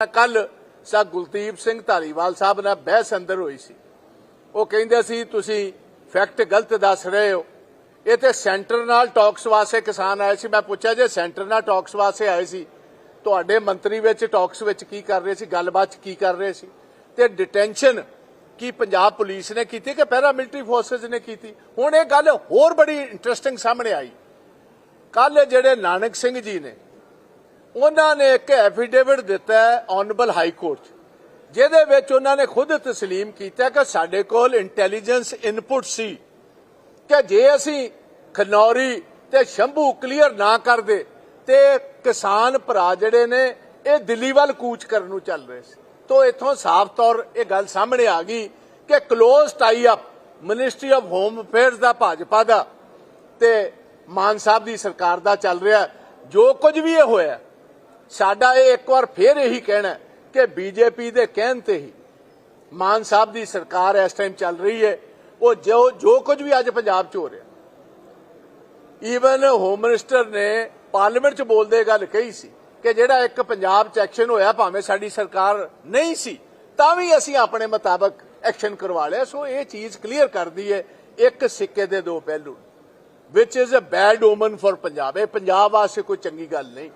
ਕੱਲ ਸਾ ਗੁਲਦੀਪ ਸਿੰਘ ਧਾਲੀਵਾਲ ਸਾਹਿਬ ਨਾਲ ਬਹਿਸ ਅੰਦਰ ਹੋਈ ਸੀ। ਉਹ ਕਹਿੰਦੇ ਸੀ, ਤੁਸੀਂ ਫੈਕਟ ਗਲਤ ਦੱਸ ਰਹੇ ਹੋ। ਇਹ ਤੇ ਸੈਂਟਰ ਨਾਲ ਟਾਕਸ ਵਾਸਤੇ ਕਿਸਾਨ ਆਏ ਸੀ। ਮੈਂ ਪੁੱਛਿਆ, ਜੇ ਸੈਂਟਰ ਨਾਲ ਟਾਕਸ ਵਾਸਤੇ ਆਏ ਸੀ, ਤੁਹਾਡੇ ਮੰਤਰੀ ਵਿੱਚ ਟਾਕਸ ਵਿੱਚ ਕੀ ਕਰ ਰਹੇ ਸੀ? ਗੱਲਬਾਤ ਕੀ ਕਰ ਰਹੇ ਸੀ? ਤੇ ਡਿਟੈਂਸ਼ਨ ਕੀ ਪੰਜਾਬ ਪੁਲਿਸ ਨੇ ਕੀਤੀ ਕਿ ਪੈਰਾ ਮਿਲਟਰੀ ਫੋਰਸਸ ਨੇ ਕੀਤੀ? ਹੁਣ ਇਹ ਗੱਲ ਹੋਰ ਬੜੀ ਇੰਟਰਸਟਿੰਗ ਸਾਹਮਣੇ ਆਈ। ਕੱਲ ਜਿਹੜੇ ਨਾਨਕ ਸਿੰਘ ਜੀ ਨੇ ਉਹਨਾਂ ਨੇ ਇੱਕ ਐਫੀਡੇਵਿਟ ਦਿੱਤਾ ਹੈ ਆਨਰੇਬਲ ਹਾਈ ਕੋਰਟ 'ਚ, ਜਿਹਦੇ ਵਿੱਚ ਉਹਨਾਂ ਨੇ ਖੁਦ ਤਸਲੀਮ ਕੀਤਾ ਕਿ ਸਾਡੇ ਕੋਲ ਇੰਟੈਲੀਜੈਂਸ ਇਨਪੁਟ ਸੀ ਕਿ ਜੇ ਅਸੀਂ ਖਨੌਰੀ ਤੇ ਸ਼ੰਭੂ ਕਲੀਅਰ ਨਾ ਕਰਦੇ ਤੇ ਕਿਸਾਨ ਭਰਾ ਜਿਹੜੇ ਨੇ ਇਹ ਦਿੱਲੀ ਵੱਲ ਕੂਚ ਕਰਨ ਨੂੰ ਚੱਲ ਰਹੇ ਸੀ। ਤੋਂ ਇਥੋਂ ਸਾਫ਼ ਤੌਰ ਇਹ ਗੱਲ ਸਾਹਮਣੇ ਆ ਗਈ ਕਿ close tie up ministry of home affairs ਦਾ ਭਾਜਪਾ ਦਾ ਤੇ ਮਾਨ ਸਾਹਿਬ ਦੀ ਸਰਕਾਰ ਦਾ ਚੱਲ ਰਿਹਾ ਜੋ ਕੁਝ ਵੀ ਇਹ ਹੋਇਆ ਸਾਡਾ ਇਹ ਇੱਕ ਵਾਰ ਫੇਰ ਇਹੀ ਕਹਿਣਾ ਹੈ ਕਿ ਬੀਜੇਪੀ ਦੇ ਕਹਿਣ ਤੇ ਹੀ ਮਾਨ ਸਾਹਿਬ ਦੀ ਸਰਕਾਰ ਇਸ ਟਾਈਮ ਚੱਲ ਰਹੀ ਹੈ। ਉਹ ਜੋ ਜੋ ਕੁਝ ਵੀ ਅੱਜ ਪੰਜਾਬ 'ਚ ਹੋ ਰਿਹਾ। ਈਵਨ ਹੋਮ ਮਿਨਿਸਟਰ ਨੇ ਪਾਰਲੀਮੈਂਟ 'ਚ ਬੋਲਦੇ ਗੱਲ ਕਹੀ ਸੀ ਕਿ ਜਿਹੜਾ ਇੱਕ ਪੰਜਾਬ 'ਚ ਐਕਸ਼ਨ ਹੋਇਆ ਭਾਵੇਂ ਸਾਡੀ ਸਰਕਾਰ ਨਹੀਂ ਸੀ, ਤਾਂ ਵੀ ਅਸੀਂ ਆਪਣੇ ਮੁਤਾਬਕ ਐਕਸ਼ਨ ਕਰਵਾ ਲਿਆ। ਸੋ ਇਹ ਚੀਜ਼ ਕਲੀਅਰ ਕਰਦੀ ਹੈ ਇੱਕ ਸਿੱਕੇ ਦੇ ਦੋ ਪਹਿਲੂ। Which is a bad omen for Punjab. ਇਹ ਪੰਜਾਬ ਵਾਸਤੇ ਕੋਈ ਚੰਗੀ ਗੱਲ ਨਹੀਂ।